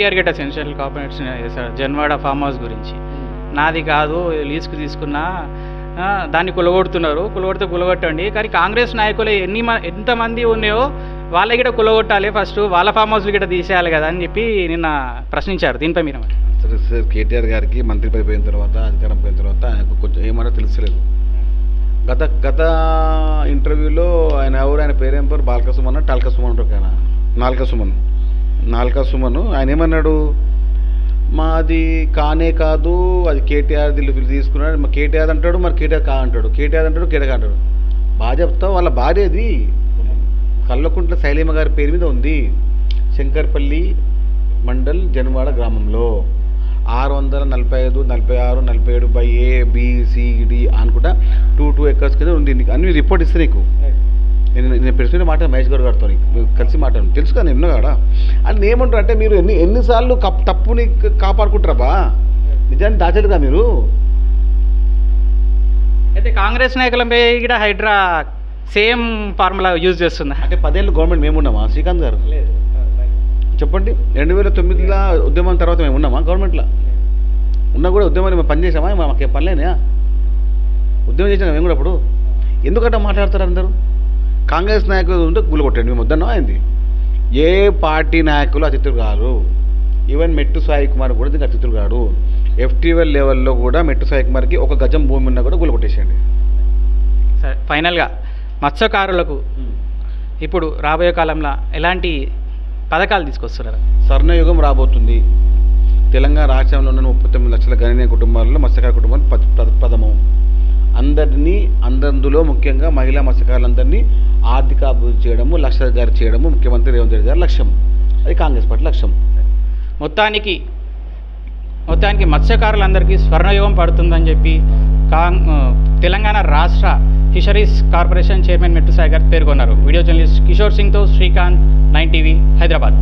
KTR gate సెన్షియల్ corporates చేశారు Janwada farm house గురించి. నాది కాదు లీజుకు తీసుకున్నా దాన్ని కులగొడుతున్నారు. కులగొడితే కులగొట్టండి. కానీ కాంగ్రెస్ నాయకులు ఎన్ని మ- ఎంతమంది ఉన్నాయో వాళ్ళ గిట కులగొట్టాలి. ఫస్ట్ వాళ్ళ ఫామ్ హౌస్లు గిట తీసేయాలి కదా అని చెప్పి నిన్న ప్రశ్నించారు. దీనిపై మీరు సరే సార్ కేటీఆర్ గారికి మంత్రి పోయిన తర్వాత అధికారం పోయిన తర్వాత ఆయనకు కొంచెం ఏమన్నా తెలుసులేదు గత గత ఇంటర్వ్యూలో ఆయన ఎవరు? ఆయన పేరేం పేరు? బాల్క సుమన్ టాల్క సుమన్ ఉంటారు ఆయన. నాల్క సుమన్ నాల్కా సుమన్ ఆయన ఏమన్నాడు మాది కానే కాదు అది కేటీఆర్ దిల్లు తీసుకున్నాడు. మా కేటీఆర్ అంటాడు మరి కేటీఆర్ కా అంటాడు? కేటీఆర్ అంటాడు కేటీఆర్ అంటాడు? బాగా చెప్తా వాళ్ళ భార్యది కల్లకుంట్ల శైలేమ గారి పేరు మీద ఉంది. శంకర్పల్లి మండల్ జనవాడ గ్రామంలో. ఆరు వందల నలభై ఐదు నలభై ఆరు నలభై ఏడు బై ఏ బిసిడి అనుకుంటా. టూ టూ ఎకర్స్ కింద ఉంది. అన్ని రిపోర్ట్ ఇస్తే నీకు. పెడుతున్న మాట మహేష్ గౌడ్ గారితో కలిసి మాట్లాడు తెలుసు కదా నేను కాడా. అని ఏమంటారు అంటే మీరు ఎన్ని ఎన్నిసార్లు కప్ తప్పుని క- కాపాడుకుంటారా నిజాన్ని దాచలేదా మీరు? అయితే కాంగ్రెస్ నాయకులపై కూడా హైడ్రా సేమ్ ఫార్ములా యూజ్ చేస్తుందా. అంటే పదేళ్ళు గవర్నమెంట్ మేము ఉన్నామా? శ్రీకాంత్ గారు? చెప్పండి. రెండు వేల తొమ్మిదిలో ఉద్యమం తర్వాత మేము ఉన్నామా గవర్నమెంట్లో? ఉన్నా కూడా ఉద్యమాన్ని మేము పని చేసామా? మాకు ఏం పనిలేనా ఉద్యమం చేసినా మేము కూడా అప్పుడు? ఎందుకంటే మాట్లాడతారు అందరూ? కాంగ్రెస్ నాయకులు ఉంటే గుళ్ళు కొట్టండి మేము వద్దన్నా అయింది. ఏ పార్టీ నాయకులు అతిథులు కాదు ఈవెన్ మెట్టు సాయి కుమార్ కూడా దీనికి అతిథులు కాడు ఎఫ్టీవెల్ లెవెల్లో కూడా మెట్టు సాయి కుమార్కి ఒక గజం భూమి ఉన్నా కూడా గుళ్ళు కొట్టేసేయండి. సరే ఫైనల్గా మత్స్యకారులకు ఇప్పుడు రాబోయే కాలంలో ఎలాంటి పథకాలు తీసుకొస్తున్నారు? స్వర్ణయుగం రాబోతుంది. తెలంగాణ రాష్ట్రంలో ఉన్న ముప్పై తొమ్మిది లక్షల గణనీయ కుటుంబాలలో మత్స్యకార కుటుంబం ప- ప్ర- ప్రథమం అందరినీ అందరిలో ముఖ్యంగా మహిళా మత్స్యకారులందరినీ ఆర్థిక అభివృద్ధి చేయడము లక్ష గారు చేయడము ముఖ్యమంత్రి రేవంత్ రెడ్డి గారి లక్ష్యం. అది కాంగ్రెస్ పార్టీ లక్ష్యం. మొత్తానికి మొత్తానికి మత్స్యకారులందరికీ స్వర్ణయోగం పడుతుందని చెప్పి కాంగ్ తెలంగాణ రాష్ట్ర ఫిషరీస్ కార్పొరేషన్ చైర్మన్ మెట్టు సాయి గారు పేర్కొన్నారు. వీడియో జర్నలిస్ట్ కిషోర్ సింగ్తో శ్రీకాంత్ నైన్ టీవీ హైదరాబాద్.